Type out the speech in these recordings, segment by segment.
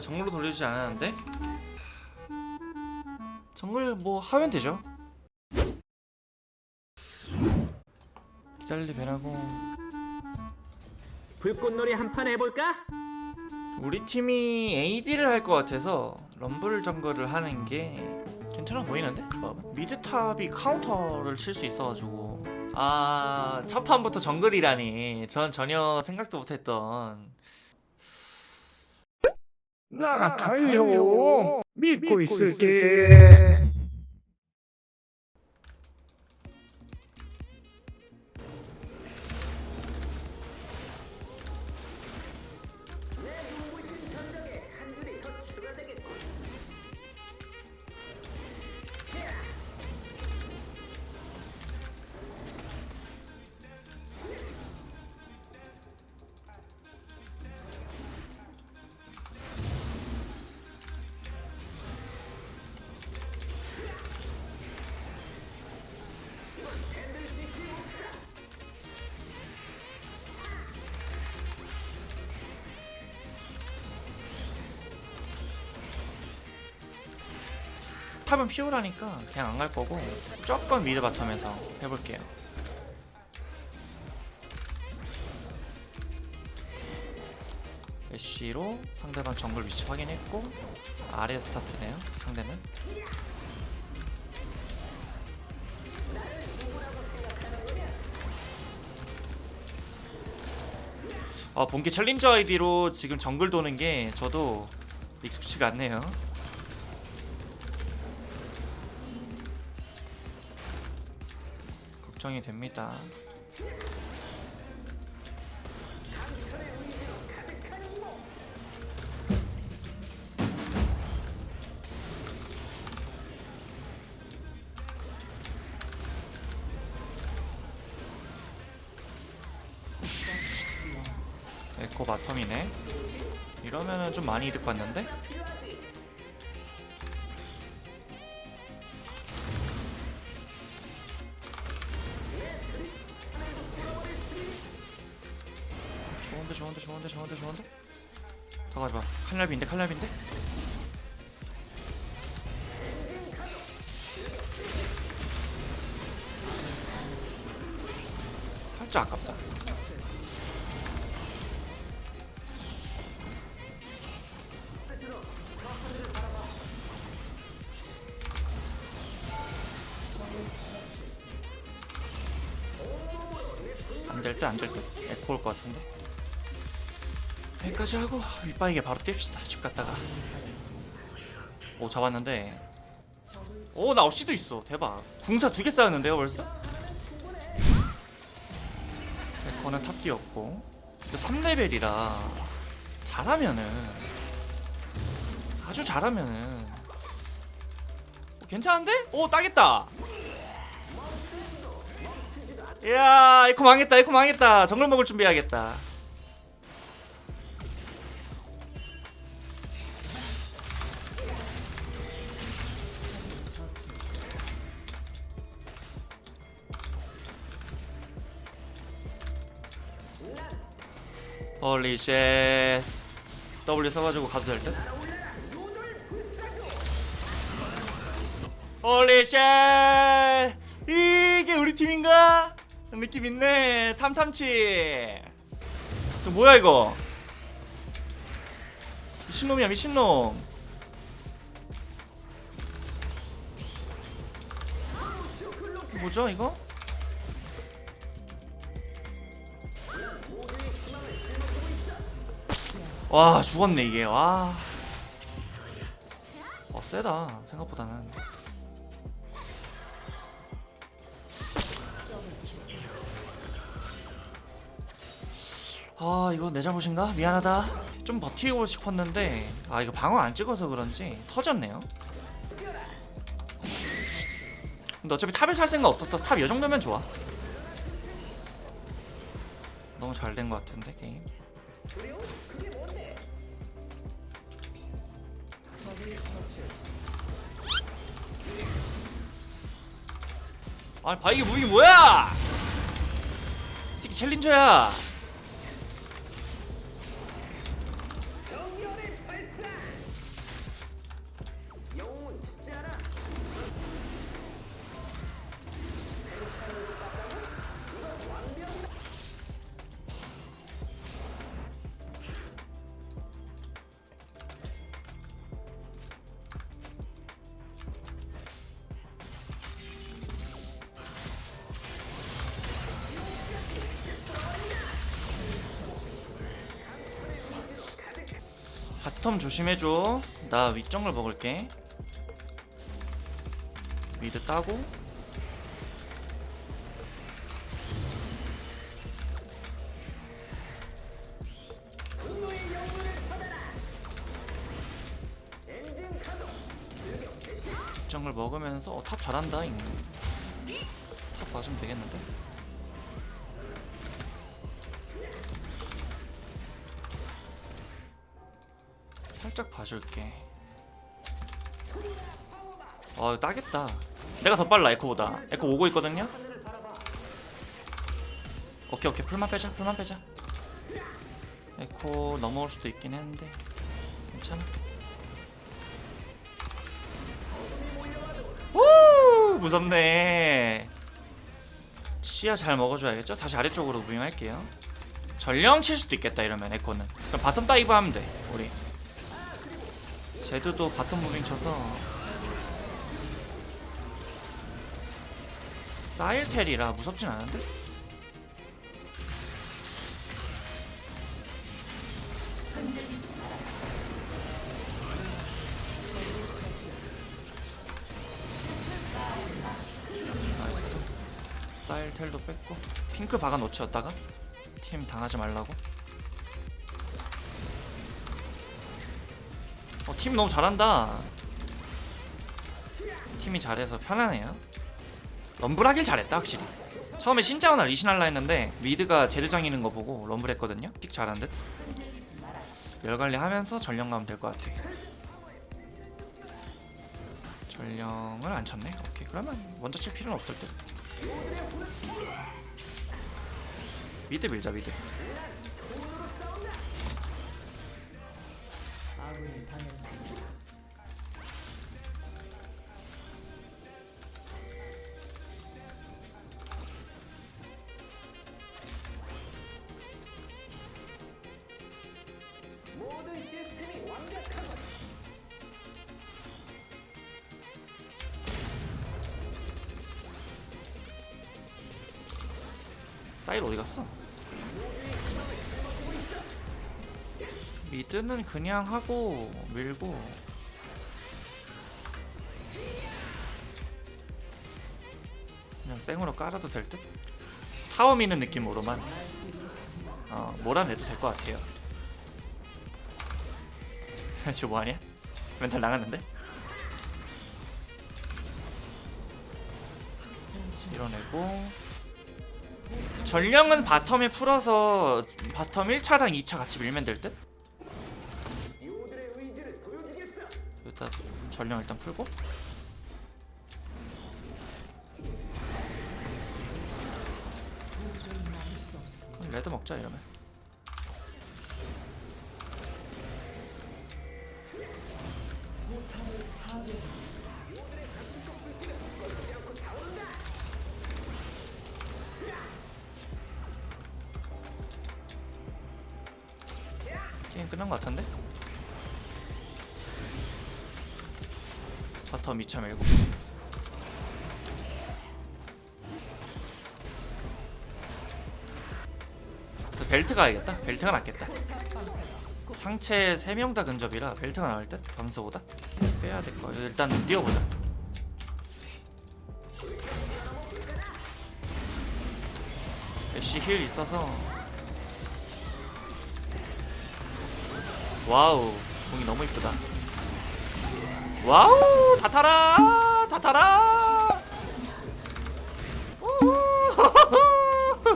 보니까 정글로 돌려주지 않았는데 정글 뭐 하면 되죠 기다리 배라고 불꽃놀이 한 판 해볼까? 우리 팀이 AD를 할 것 같아서 럼블 정글을 하는 게 괜찮아 보이는데? 조합은? 미드탑이 카운터를 칠 수 있어가지고 아... 첫 판부터 정글이라니 전 전혀 생각도 못했던 나 같아요. 믿고 있을게. 탑은 피오라니까 그냥 안 갈 거고 조금 미드 바텀에서 해볼게요. 애쉬로 상대방 정글 위치 확인했고 아래 스타트네요 상대는. 아 본캐 챌린저 아이디로 지금 정글 도는 게 저도 익숙치가 않네요 걱정이 됩니다. 에코 바텀이네. 이러면은 좀 많이 이득 봤는데? 좋은데 좋은데? 가봐 칼날비인데 칼날비인데? 살짝 아깝다. 안될 듯 안될 듯. 에코 올 것 같은데 여기까지 하고 윗바이게 바로 띨시다. 집 갔다가. 오 잡았는데. 오나 없이도 있어. 대박. 궁사 두 개 쌓였는데요 벌써? 에코는 탑기였고. 3레벨이라 잘하면은 아주 잘하면은. 오, 괜찮은데? 오 따겠다. 이야 에코 망했다 에코 망했다. 정글 먹을 준비해야겠다 홀리 쉣 W 써가지고 가도 될 듯? 홀리 쉣 이게 우리 팀인가? 느낌 있네 탐탐치 저 뭐야 이거 미친놈이야 미친놈 뭐죠 이거? 와 죽었네 이게 와. 어 세다 생각보다는. 아 이거 내 잘못인가? 미안하다. 좀 버티고 싶었는데 아 이거 방어 안 찍어서 그런지 터졌네요. 근데 어차피 탑에 살 생각 없었어. 탑이 정도면 좋아. 너무 잘 된 것 같은데 게임. 아니 바이게 무기 뭐야? 특히 챌린저야. 바텀 조심해줘. 나 윗정글 먹을게. 미드 따고. 윗정글 먹으면서 어, 탑 잘한다 잉. 탑 봐주면 되겠는데 살짝 봐줄게. 어, 따겠다. 내가 더 빨라 에코보다. 에코 오고 있거든요. 오케이 오케이 풀만 빼자 풀만 빼자. 에코 넘어올 수도 있긴 했는데 괜찮아. 오 무섭네. 시야 잘 먹어줘야겠죠? 다시 아래쪽으로 무빙할게요. 전령 칠 수도 있겠다 이러면 에코는. 그럼 바텀 다이브 하면 돼 우리. 제드도 바텀 무빙 쳐서. 사일텔이라 무섭진 않은데? 나이스. 사일텔도 뺐고. 핑크 박아 놓치었다가? 팀 당하지 말라고 팀 너무 잘한다. 팀이 잘해서 편하네요. 럼블하길 잘했다 확실히. 처음에 신자오나 리신할라 했는데 미드가 제드장이는 거 보고 럼블 했거든요. 픽 잘한 듯. 열관리 하면서 전령 가면 될 것 같아. 전령을 안 쳤네. 오케이 그러면 먼저 칠 필요는 없을 듯. 미드 밀자 미드. 사일 어디 갔어? 미드는 그냥 하고 밀고 그냥 생으로 깔아도 될 듯? 타워 미는 느낌으로만 어 몰아내도 될 것 같아요 지금 뭐하냐? 멘탈 나갔는데? 밀어내고 전령은 바텀에 풀어서 바텀 1차랑 2차 같이 밀면 될 듯? 전령 일단 풀고 레드 먹자 이러면 게임 끝난 것 같은데? 바텀 2차 밀고 그 벨트 가야겠다. 벨트가 낫겠다. 상체 3명 다 근접이라 벨트가 나을 듯? 방수보다? 빼야 될 거야 일단 뛰어보자. 애쉬 힐 있어서. 와우. 공이 너무 이쁘다 와우 다 타라 다 타라.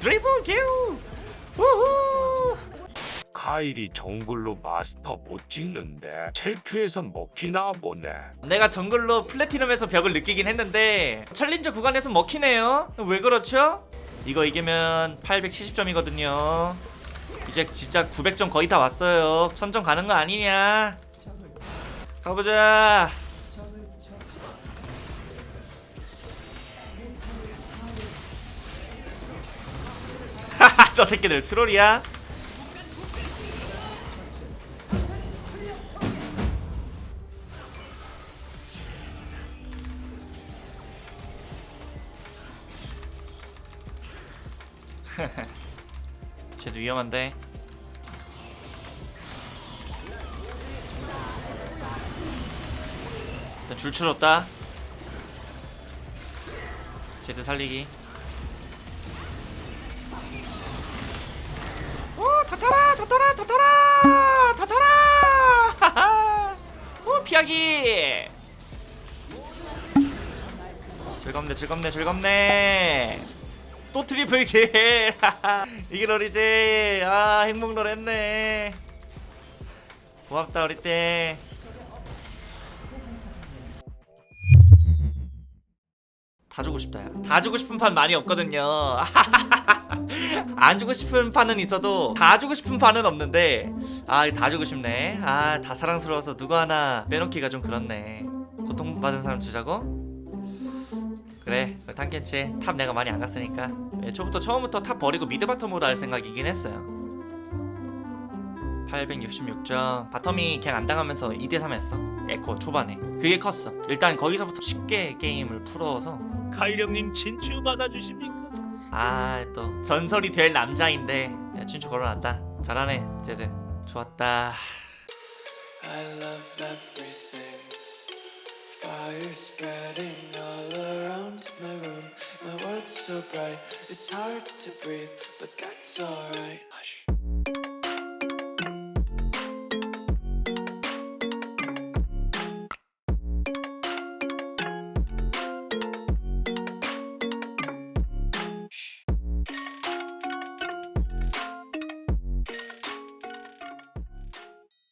드리블 킬 우후. 카일이 정글로 마스터 못 찍는데 첼큐에선 먹히나 보네. 내가 정글로 플래티넘에서 벽을 느끼긴 했는데 챌린저 구간에서 먹히네요. 왜 그렇죠? 이거 이기면 870점이거든요. 이제 진짜 900점 거의 다 왔어요. 천점 가는 거 아니냐 가보자. 하하 저 새끼들 트롤이야. 쟤도 위험한데 줄 줄었다. 제드 살리기. 오 타타라 타타라 타타라 타타라 하하! 오 피하기! 즐겁네 즐겁네 즐겁네. 또 트리플 킬. 이게 롤이지. 아 행복 롤 했네. 고맙다 우리 때 다 주고 싶다. 야. 다 주고 싶은 판 많이 없거든요. 안 주고 싶은 판은 있어도 다 주고 싶은 판은 없는데 아 다 주고 싶네. 아 다 사랑스러워서 누구 하나 빼놓기가 좀 그렇네. 고통받은 사람 주자고? 그래 탐켄치. 탑 내가 많이 안 갔으니까. 애초부터 처음부터 탑 버리고 미드 바텀으로 할 생각이긴 했어요. 866점. 바텀이 그냥 안 당하면서 2대3 했어. 에코 초반에. 그게 컸어. 일단 거기서부터 쉽게 게임을 풀어서 카일 형님 진추 받아주십니까? 아 또 전설이 될 남자인데 야, 진추 걸어놨다 잘하네 제드 좋았다 I love everything. Fire spreading all around my room. My world's so bright, it's hard to breathe, but that's alright. Hush.